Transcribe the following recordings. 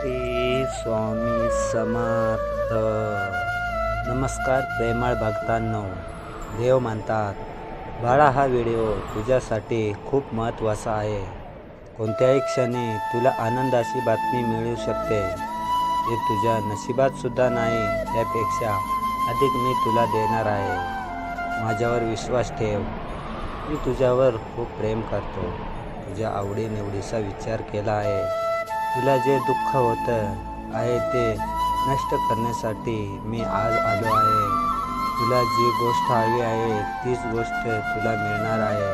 श्री स्वामी समर्थ. नमस्कार प्रेमळ भक्तांनो. देव म्हणतात बाळा हा व्हिडिओ तुझ्यासाठी खूप महत्त्वाचा आहे. कोणत्याही क्षणी तुला आनंदाची बातमी मिळू शकते. ते तुझ्या नशिबातसुद्धा नाही त्यापेक्षा अधिक मी तुला देणार आहे. माझ्यावर विश्वास ठेव. मी तुझ्यावर खूप प्रेम करतो. तुझ्या आवडीनिवडीचा विचार केला आहे. तुला जे दुःख होतं आहे ते नष्ट करण्यासाठी मी आज आलो आहे. तुला जी गोष्ट हवी आहे तीच गोष्ट तुला मिळणार आहे.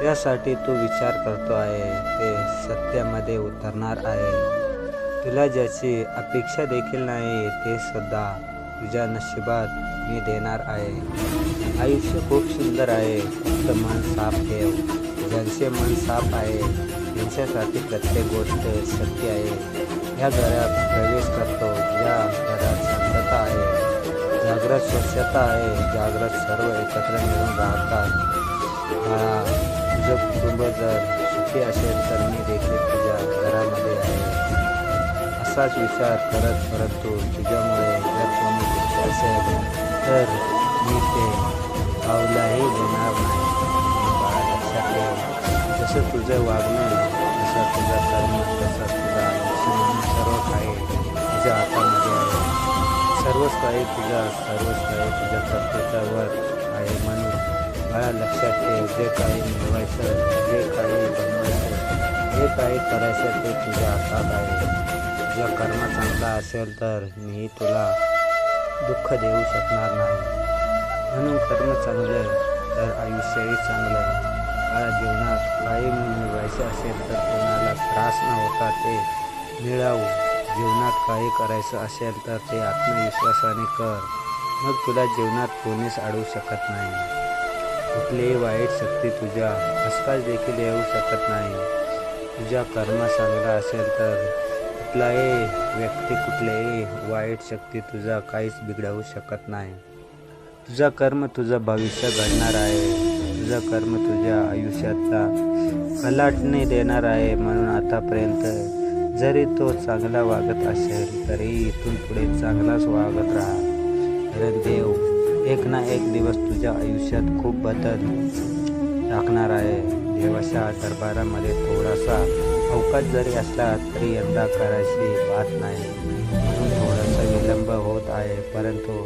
त्यासाठी तू विचार करतो आहे ते सत्यामध्ये उतरणार आहे. तुला ज्याची अपेक्षा देखील नाही ते सुद्धा तुझ्या नशिबात मी देणार आहे. आयुष्य खूप सुंदर आहे फक्त मन साफ ठेव. ज्यांचे मन साफ आहे त्यांच्यासाठी प्रत्येक गोष्ट सत्य आहे. या घरात प्रवेश करतो. या घरात शांतता आहे. जागृत स्वच्छता आहे. जागृत सर्व एकत्र मिळून राहतात. तुझं कुटुंब जर सुखी असेल तर मी देखील तुझ्या घरामध्ये आहे. असाच विचार करत परंतु तुझ्यामुळे जर कोणी असेल तर मी ते पावलाही देणार असं तुझं वागणं जसं तुझा कर्म तसं तुझा सर्व काही तुझ्या हातामध्ये आहे. सर्वच काही तुझ्या सर्वच काही तुझ्या कर्तृत्वावर आहे म्हणून बाळा लक्षात ठेव. जे काही मिळवायचं जे काही बनवायचं जे काही करायचं ते तुझ्या हातात आहे. तुझा कर्म चांगला असेल तर मी तुला दुःख देऊ शकणार नाही. म्हणून कर्म चांगलं तर आयुष्यही चांगलं आहे. जीवनात काही मिळवायचं असेल तर कोणाला त्रास न होता ते मिळावं. जीवनात काही करायचं असेल तर ते आत्मविश्वासाने कर. मग तुला जीवनात कोणीच अडवू शकत नाही. कुठलीही वाईट शक्ती तुझ्या आसपास देखील येऊ शकत नाही. तुझ्या कर्म चांगला असेल तर कुठलाही व्यक्ती कुठल्याही वाईट शक्ती तुझा काहीच बिघडवू शकत नाही. तुझा कर्म तुझं भविष्य घडणार आहे. तुझा कर्म तुझ्या आयुष्याचा कलाटणी देणार आहे म्हणून आतापर्यंत जरी तो चांगला वागत असेल तरी इथून पुढे चांगलाच वागत राहा. कारण देव एक ना एक दिवस तुझ्या आयुष्यात खूप बदल टाकणार आहे. देवाच्या दरबारामध्ये थोडासा अवकाश जरी असला तरी यंदा करायची बात नाही. म्हणून थोडासा विलंब होत आहे परंतु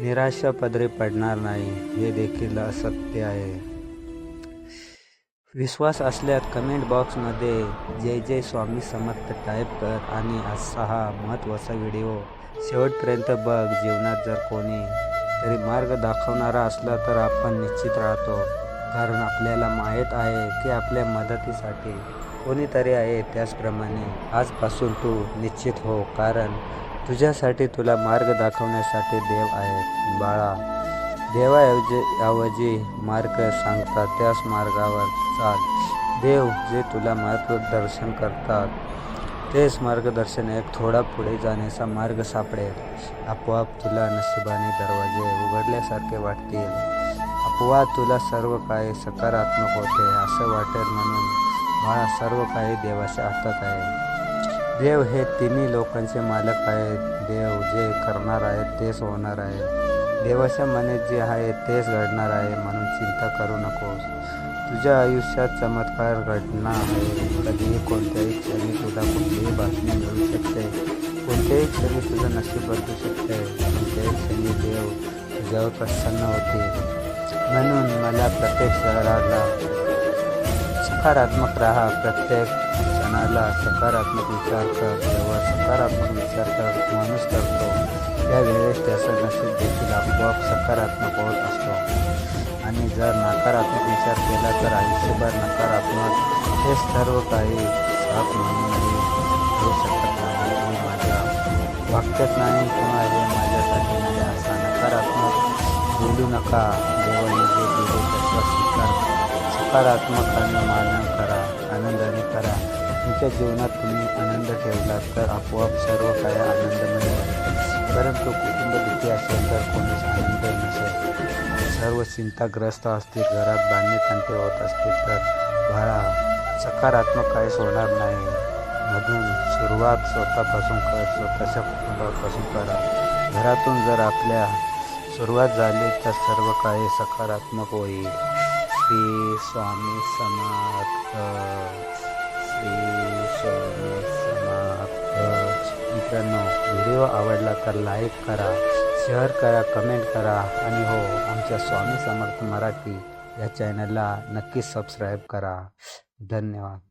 निराशा पदरी पडणार नाही हे देखील असत्य आहे. विश्वास असल्यास कमेंट बॉक्समध्ये जय जय स्वामी समर्थ टाईप कर आणि असा हा महत्त्वाचा व्हिडिओ शेवटपर्यंत बघ जीवनात जर कोणी तरी मार्ग दाखवणारा असला तर आपण निश्चित राहतो. कारण आपल्याला माहीत आहे की आपल्या मदतीसाठी कोणीतरी आहे त्याचप्रमाणे आजपासून तू निश्चित हो. कारण तुझ्यासाठी तुला मार्ग दाखवण्यासाठी देव आहेत. बाळा देवाऐवजी ऐवजी मार्ग सांगतात त्याच मार्गावर चाल. देव जे तुला मार्गदर्शन करतात तेच मार्गदर्शन एक थोडा पुढे जाण्याचा मार्ग सापडेल. आपोआप तुला नशिबाने दरवाजे उघडल्यासारखे वाटतील. आपोआप तुला सर्व काही सकारात्मक होते असं वाटेल म्हणून. बाळा सर्व काही देवाच्या हातात आहे. देव हे तिन्ही लोकांचे मालक आहेत. देव जे करणार आहे तेच होणार आहे. देवाच्या मनात जे आहे तेच घडणार आहे म्हणून चिंता करू नकोस. तुझ्या आयुष्यात चमत्कार घडणार आहे. कधीही कोणत्याही क्षणी तुला कुठलीही बातमी मिळू शकते. कोणत्याही क्षणी तुझं नशीब बदलू शकते. कोणत्याही क्षणी देव तुझ्यावर प्रसन्न होते म्हणून मला प्रत्येक शहराला सकारात्मक राहा. प्रत्येक मनाला सकारात्मक विचार कर जेव्हा सकारात्मक विचार कर माणूस करतो त्यावेळेस त्याचं नशीब देखील आपोआप सकारात्मक होत असतो. आणि जर नकारात्मक विचार केला तर आयुष्यभर नकारात्मक हे सर्व काही साथ म्हणूनही होऊ शकत नाही हे माझ्या वाक्यात नाही किंवा हे माझ्यासाठी नाही. असा नकारात्मक बोलू नका. देवाने जे दिले त्याचा स्वीकार सकारात्मकाने मानन करा. आनंदाने तुमच्या जीवनात तुम्ही आनंद ठेवला तर आपोआप सर्व काही आनंद मिळेल परंतु कुटुंब दुःखी असेल तर कोणीच आनंद नसेल. सर्व चिंताग्रस्त असतील घरात बांधणे तंटे होत असतील तर बाळा सकारात्मक काहीच होणार नाही. मधून सुरुवात स्वतःपासून कर स्वतःच्या कुटुंबापासून करा. घरातून जर आपल्या सुरुवात झाली तर सर्व काही सकारात्मक होईल. स्वामी श्री स्वामी समर्थ. मित्रांनो व्हिडिओ आवडला तर लाईक करा शेअर करा कमेंट करा आणि हो आमच्या स्वामी समर्थ मराठी या चॅनलला नक्कीच सबस्क्राईब करा. धन्यवाद.